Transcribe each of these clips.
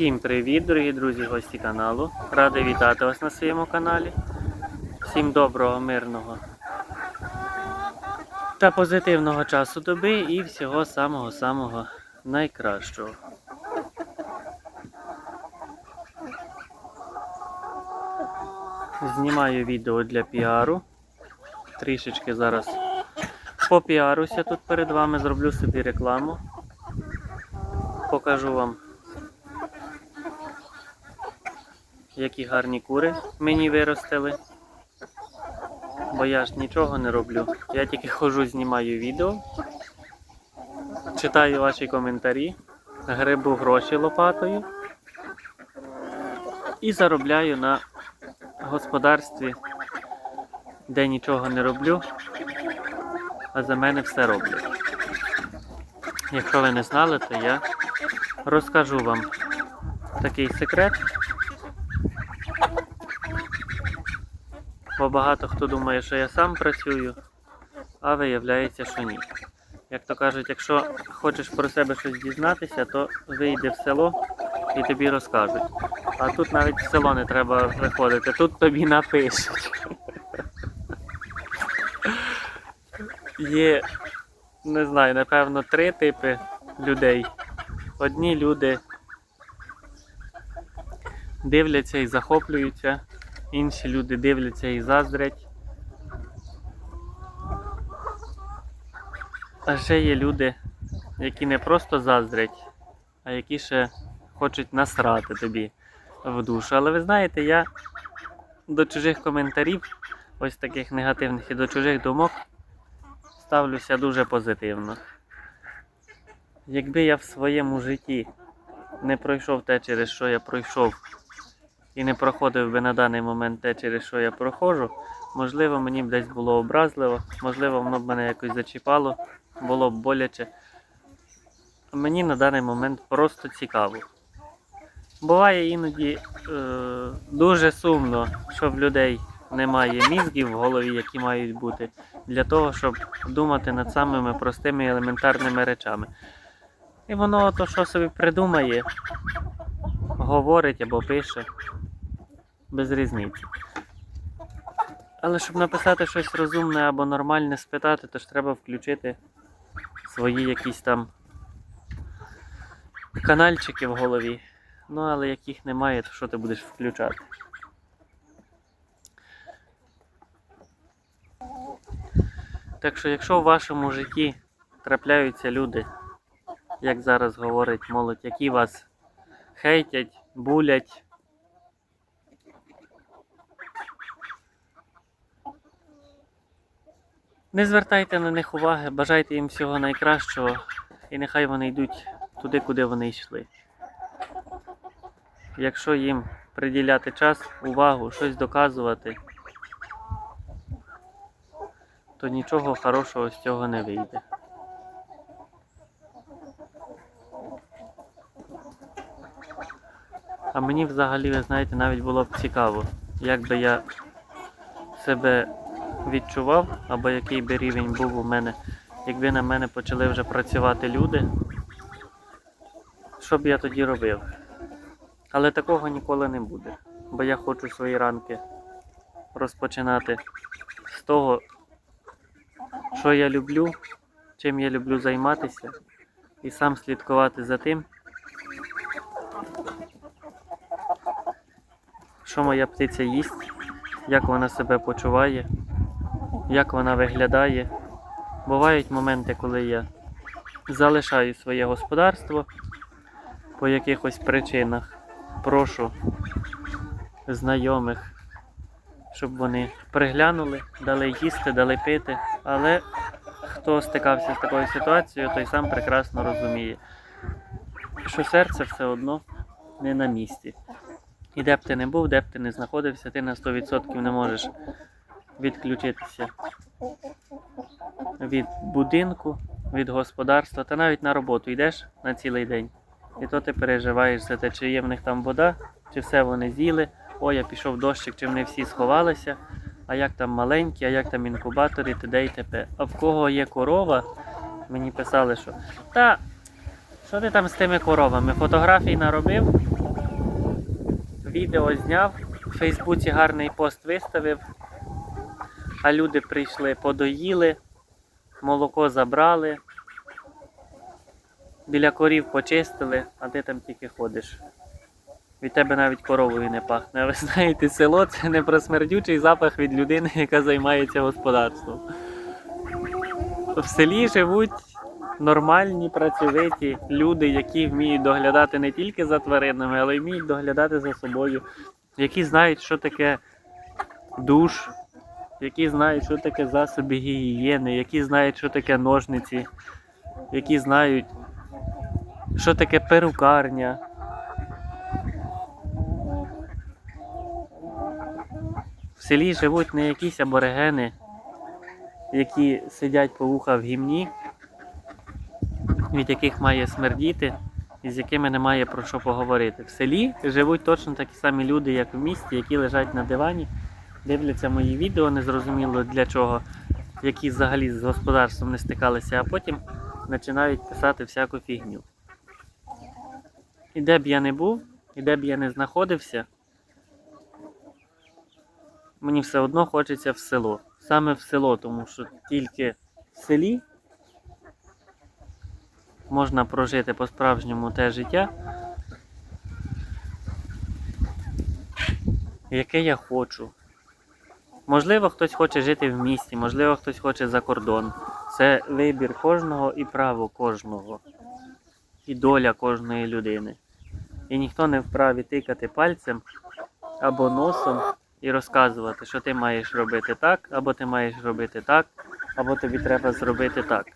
Всім привіт, дорогі друзі, гості каналу. Радий вітати вас на своєму каналі. Всім доброго, мирного та позитивного часу доби і всього самого-самого найкращого. Знімаю відео для піару. Трішечки зараз попіаруся тут перед вами, зроблю собі рекламу. Покажу вам які гарні кури мені виростили. Бо я ж нічого не роблю. Я тільки ходжу, знімаю відео, читаю ваші коментарі, грибу гроші лопатою і заробляю на господарстві, де нічого не роблю, а за мене все роблять. Якщо ви не знали, то я розкажу вам такий секрет. Бо багато хто думає, що я сам працюю, а виявляється, що ні. Як то кажуть, якщо хочеш про себе щось дізнатися, то вийди в село і тобі розкажуть. А тут навіть в село не треба виходити, тут тобі напишуть. Є, не знаю, напевно, три типи людей. Одні люди дивляться і захоплюються. Інші люди дивляться і заздрять. А ще є люди, які не просто заздрять, а які ще хочуть насрати тобі в душу. Але ви знаєте, я до чужих коментарів, ось таких негативних і до чужих думок, ставлюся дуже позитивно. Якби я в своєму житті не пройшов те, через що я пройшов, і не проходив би на даний момент те, через що я проходжу, можливо, мені б десь було образливо, можливо, воно б мене якось зачіпало, було б боляче. Мені на даний момент просто цікаво. Буває іноді е, дуже сумно, що в людей немає мізків в голові, які мають бути, для того, щоб думати над самими простими і елементарними речами. І воно то, що собі придумає, говорить або пише, без різниці. Але щоб написати щось розумне або нормальне спитати, то ж треба включити свої якісь там канальчики в голові. Ну, але як їх немає, то що ти будеш включати? Так що, якщо в вашому житті трапляються люди, як зараз говорить молодь, які вас хейтять, булять, Не звертайте на них уваги, бажайте їм всього найкращого і нехай вони йдуть туди, куди вони йшли. Якщо їм приділяти час, увагу, щось доказувати, то нічого хорошого з цього не вийде. А мені взагалі, ви знаєте, навіть було б цікаво, як би я себе відчував, або який би рівень був у мене, якби на мене почали вже працювати люди, що б я тоді робив? Але такого ніколи не буде. Бо я хочу свої ранки розпочинати з того, що я люблю, чим я люблю займатися, і сам слідкувати за тим, що моя птиця їсть, як вона себе почуває як вона виглядає. Бувають моменти, коли я залишаю своє господарство по якихось причинах. Прошу знайомих, щоб вони приглянули, дали їсти, дали пити. Але хто стикався з такою ситуацією, той сам прекрасно розуміє, що серце все одно не на місці. І де б ти не був, де б ти не знаходився, ти на 100% не можеш відключитися від будинку, від господарства та навіть на роботу йдеш на цілий день. І то ти переживаєш за те, чи є в них там вода, чи все вони з'їли. О, я пішов дощик, чи вони всі сховалися, а як там маленькі, а як там інкубатори, т.д. і т.п. А в кого є корова, мені писали, що та що ти там з тими коровами? Фотографій наробив, відео зняв, в Фейсбуці гарний пост виставив, а люди прийшли, подоїли, молоко забрали, біля корів почистили, а ти там тільки ходиш. Від тебе навіть коровою не пахне. Ви знаєте, село це не про смердючий запах від людини, яка займається господарством. В селі живуть нормальні працьовиті люди, які вміють доглядати не тільки за тваринами, але й вміють доглядати за собою, які знають, що таке душ, які знають, що таке засоби гігієни, які знають, що таке ножниці, які знають, що таке перукарня. В селі живуть не якісь аборигени, які сидять по вуха в гімні, від яких має смердіти і з якими немає про що поговорити. В селі живуть точно такі самі люди, як в місті, які лежать на дивані, дивляться мої відео, незрозуміло для чого, які взагалі з господарством не стикалися, а потім починають писати всяку фігню. І де б я не був, і де б я не знаходився, мені все одно хочеться в село. Саме в село, тому що тільки в селі можна прожити по-справжньому те життя, яке я хочу. Можливо, хтось хоче жити в місті, можливо, хтось хоче за кордон. Це вибір кожного і право кожного, і доля кожної людини. І ніхто не вправі тикати пальцем або носом і розказувати, що ти маєш робити так, або ти маєш робити так, або тобі треба зробити так.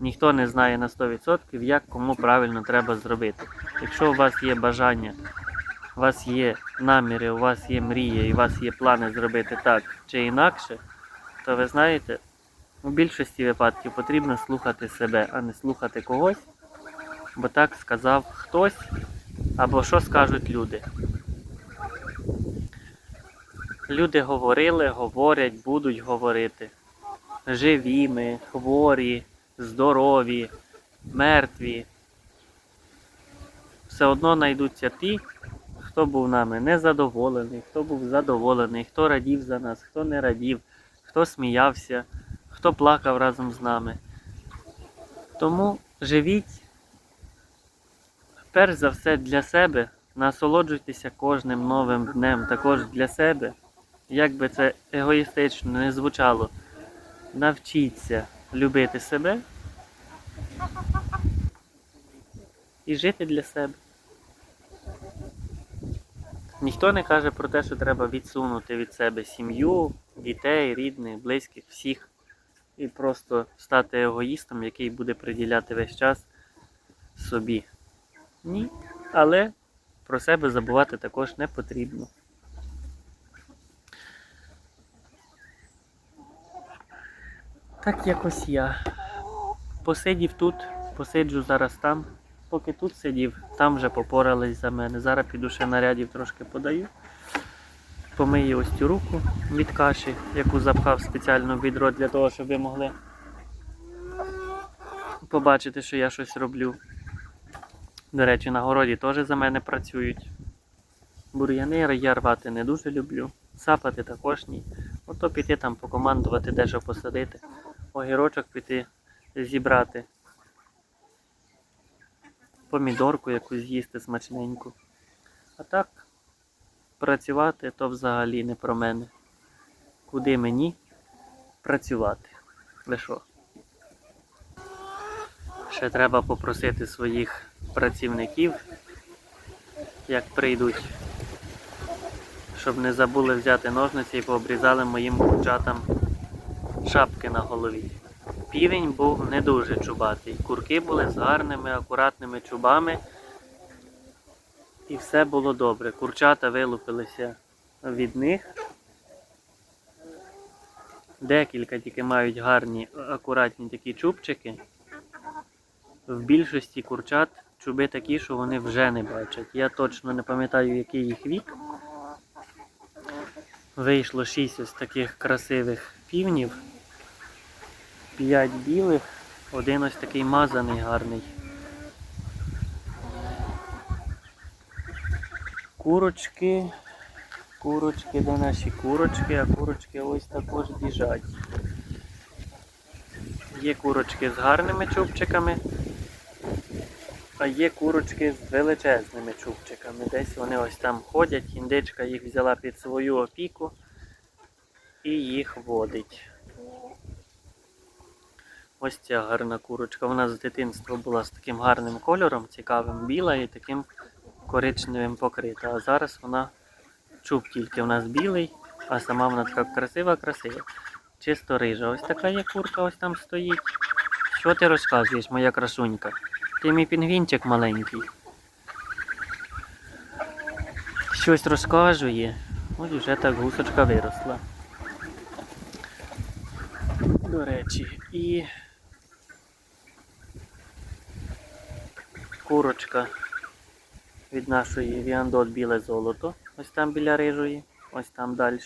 Ніхто не знає на 100%, як кому правильно треба зробити. Якщо у вас є бажання, у вас є наміри, у вас є мрії, і у вас є плани зробити так чи інакше, то ви знаєте, у більшості випадків потрібно слухати себе, а не слухати когось, бо так сказав хтось, або що скажуть люди. Люди говорили, говорять, будуть говорити. Живі ми, хворі, здорові, мертві. Все одно знайдуться ті, хто був нами незадоволений, хто був задоволений, хто радів за нас, хто не радів, хто сміявся, хто плакав разом з нами. Тому живіть, перш за все для себе, насолоджуйтеся кожним новим днем, також для себе. Як би це егоїстично не звучало, навчіться любити себе і жити для себе. Ніхто не каже про те, що треба відсунути від себе сім'ю, дітей, рідних, близьких, всіх. І просто стати егоїстом, який буде приділяти весь час собі. Ні. Але про себе забувати також не потрібно. Так якось я. Посидів тут, посиджу зараз там. Поки тут сидів, там вже попорались за мене. Зараз піду ще нарядів трошки подаю. Помию ось цю руку від каші, яку запхав спеціально в відро для того, щоб ви могли побачити, що я щось роблю. До речі, на городі теж за мене працюють. Бур'яни я рвати не дуже люблю. Сапати також ні. Ото піти там покомандувати, де що посадити. Огірочок піти зібрати. Помідорку якусь з'їсти смачненьку. А так, працювати то взагалі не про мене. Куди мені працювати? Ви що? Ще треба попросити своїх працівників, як прийдуть, щоб не забули взяти ножниці і пообрізали моїм курчатам шапки на голові. Півень був не дуже чубатий. Курки були з гарними, акуратними чубами. І все було добре. Курчата вилупилися від них. Декілька тільки мають гарні, акуратні такі чубчики. В більшості курчат чуби такі, що вони вже не бачать. Я точно не пам'ятаю, який їх вік. Вийшло шість ось таких красивих півнів. П'ять білих, один ось такий мазаний гарний. Курочки Курочки, де наші курочки, а курочки ось також біжать. Є курочки з гарними чубчиками, а є курочки з величезними чубчиками. Десь вони ось там ходять, індичка їх взяла під свою опіку і їх водить. Ось ця гарна курочка. Вона з дитинства була з таким гарним кольором, цікавим, біла і таким коричневим покрита. А зараз вона чуб тільки у нас білий, а сама вона така красива-красива. Чисто рижа. Ось така є курка, ось там стоїть. Що ти розказуєш, моя красунька? Ти мій пінгвінчик маленький. Щось розказує. Ось вже так гусочка виросла. До речі, і курочка від нашої Віандот біле золото. Ось там біля рижої, ось там далі.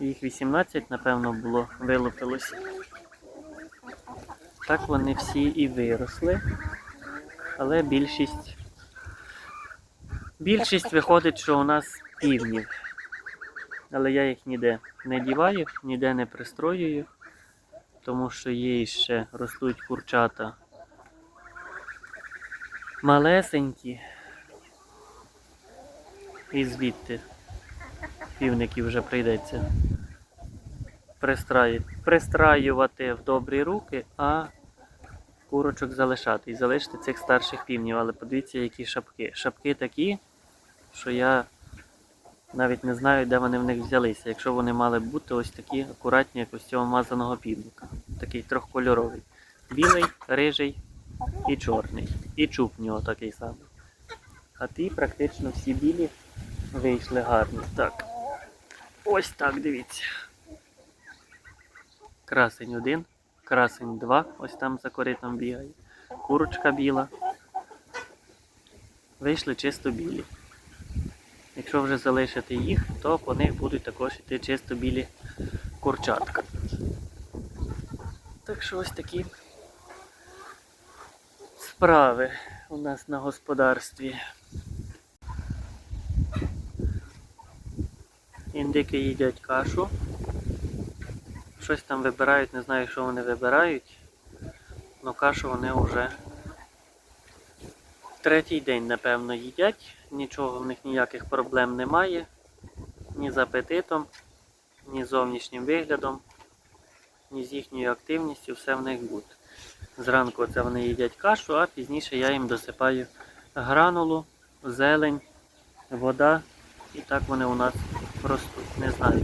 Їх 18, напевно, було, вилупилося. Так вони всі і виросли. Але більшість. Більшість виходить, що у нас півнів. Але я їх ніде не діваю, ніде не пристроюю, тому що є ще ростуть курчата малесенькі. І звідти півників вже прийдеться пристраю- пристраювати в добрі руки, а курочок залишати. І залишити цих старших півнів. Але подивіться, які шапки. Шапки такі, що я навіть не знаю, де вони в них взялися. Якщо вони мали бути ось такі акуратні, як ось цього мазаного півника. Такий трьохкольоровий. Білий, рижий і чорний. І чуб в нього такий самий. А ті практично всі білі вийшли гарні. Так. Ось так, дивіться. Красень один, красень два, ось там за коритом бігає. Курочка біла. Вийшли чисто білі. Якщо вже залишити їх, то по них будуть також йти чисто білі курчатка. Так що ось такі справи у нас на господарстві. Індики їдять кашу. Щось там вибирають, не знаю, що вони вибирають. але кашу вони вже третій день, напевно, їдять. Нічого в них ніяких проблем немає. Ні з апетитом, ні з зовнішнім виглядом, ні з їхньою активністю, все в них буде. Зранку це вони їдять кашу, а пізніше я їм досипаю гранулу, зелень, вода. І так вони у нас ростуть. Не знаю.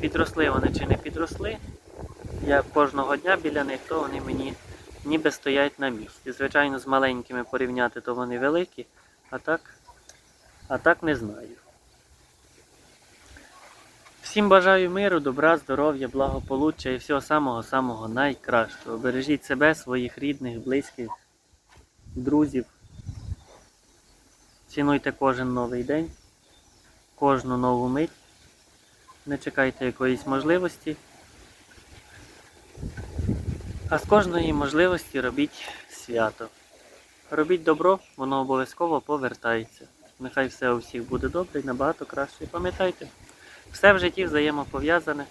Підросли вони чи не підросли. Я кожного дня біля них, то вони мені ніби стоять на місці. Звичайно, з маленькими порівняти, то вони великі, а так, а так не знаю. Всім бажаю миру, добра, здоров'я, благополуччя і всього самого-самого найкращого. Бережіть себе, своїх рідних, близьких, друзів. Цінуйте кожен новий день, кожну нову мить. Не чекайте якоїсь можливості. А з кожної можливості робіть свято. Робіть добро, воно обов'язково повертається. Нехай все у всіх буде добре і набагато краще. Пам'ятайте, все в житті взаємопов'язане.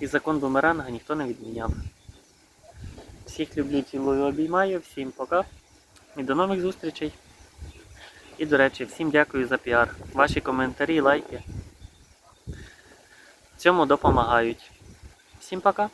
І закон бумеранга ніхто не відміняв. Всіх люблю, цілую, обіймаю, всім пока і до нових зустрічей. І, до речі, всім дякую за піар. Ваші коментарі, лайки. Цьому допомагають. Всім пока!